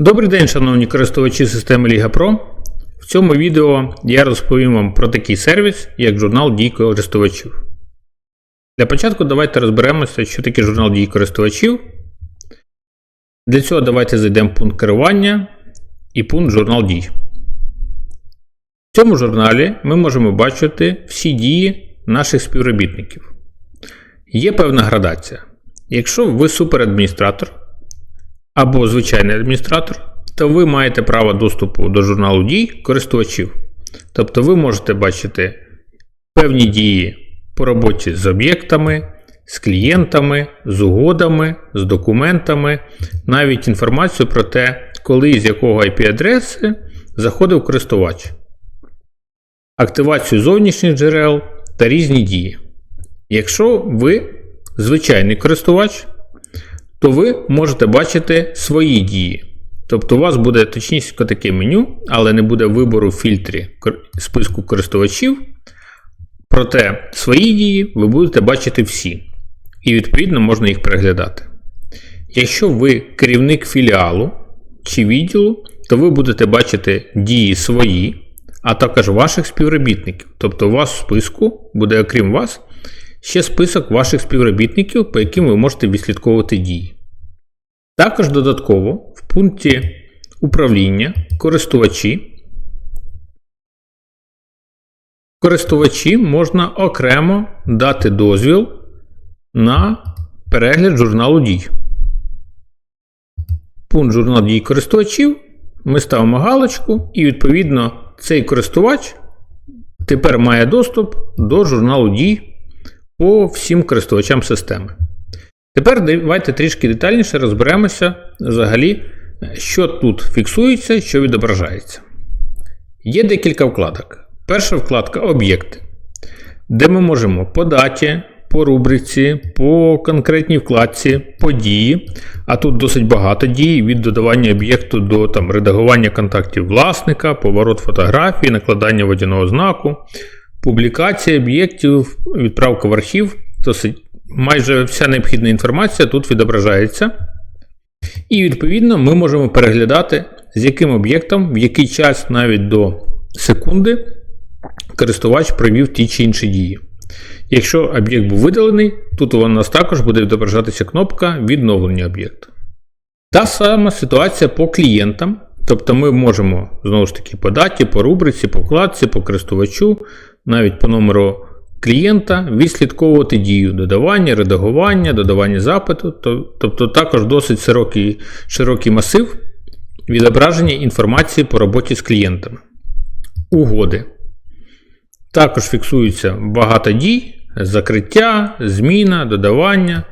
Добрий день, шановні користувачі системи Liga Pro. В цьому відео я розповім вам про такий сервіс, як журнал дій користувачів. Для початку давайте розберемося, що таке журнал дій користувачів. Для цього давайте зайдемо в пункт керування і пункт журнал дій. В цьому журналі ми можемо бачити всі дії наших співробітників. Є певна градація. Якщо ви суперадміністратор, або звичайний адміністратор, то ви маєте право доступу до журналу дій користувачів. Тобто ви можете бачити певні дії по роботі з об'єктами, з клієнтами, з угодами, з документами, навіть інформацію про те, коли і з якого IP-адреси заходив користувач, активацію зовнішніх джерел та різні дії. Якщо ви звичайний користувач, то ви можете бачити свої дії. Тобто у вас буде точніше таке меню, але не буде вибору в фільтрі списку користувачів. Проте свої дії ви будете бачити всі. І відповідно можна їх переглядати. Якщо ви керівник філіалу чи відділу, то ви будете бачити дії свої, а також ваших співробітників. Тобто у вас в списку буде, окрім вас, ще список ваших співробітників, по яким ви можете відслідковувати дії. Також додатково в пункті управління користувачі користувачі можна окремо дати дозвіл на перегляд журналу дій. Пункт журнал дій користувачів. Ми ставимо галочку, і відповідно цей користувач тепер має доступ до журналу дій по всім користувачам системи. Тепер давайте трішки детальніше розберемося взагалі, що тут фіксується, що відображається. Є декілька вкладок. Перша вкладка об'єкти, де ми можемо по даті, по рубриці, по конкретній вкладці, по дії, а тут досить багато дій від додавання об'єкту до там, редагування контактів власника, поворот фотографії, накладання водяного знаку, публікація об'єктів, відправка в архів. Досить майже вся необхідна інформація тут відображається. І, відповідно, ми можемо переглядати, з яким об'єктом, в який час навіть до секунди користувач провів ті чи інші дії. Якщо об'єкт був видалений, тут у нас також буде відображатися кнопка відновлення об'єкту. Та сама ситуація по клієнтам. Тобто ми можемо знову ж таки по даті, по рубриці, по вкладці, по користувачу, навіть по номеру клієнта відслідковувати дію додавання, редагування, додавання запиту, тобто також досить широкий, широкий масив відображення інформації по роботі з клієнтами. Угоди. Також фіксується багато дій, закриття, зміна, додавання.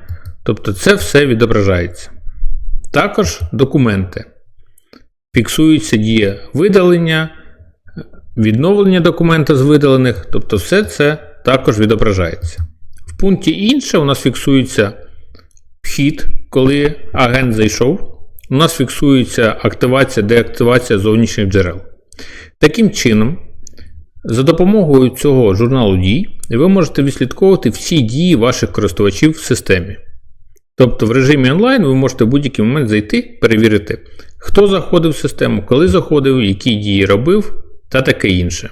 Тобто це все відображається. Також документи. Фіксується дія видалення, відновлення документа з видалених, тобто все це також відображається. В пункті інше у нас фіксується вхід, коли агент зайшов. У нас фіксується активація, деактивація зовнішніх джерел. Таким чином, за допомогою цього журналу дій, ви можете відслідковувати всі дії ваших користувачів в системі. Тобто в режимі онлайн ви можете в будь-який момент зайти, перевірити, хто заходив в систему, коли заходив, які дії робив та таке інше.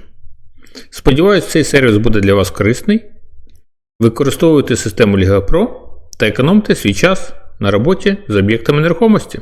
Сподіваюсь, цей сервіс буде для вас корисний. Використовуйте систему Liga Pro та економте свій час на роботі з об'єктами нерухомості.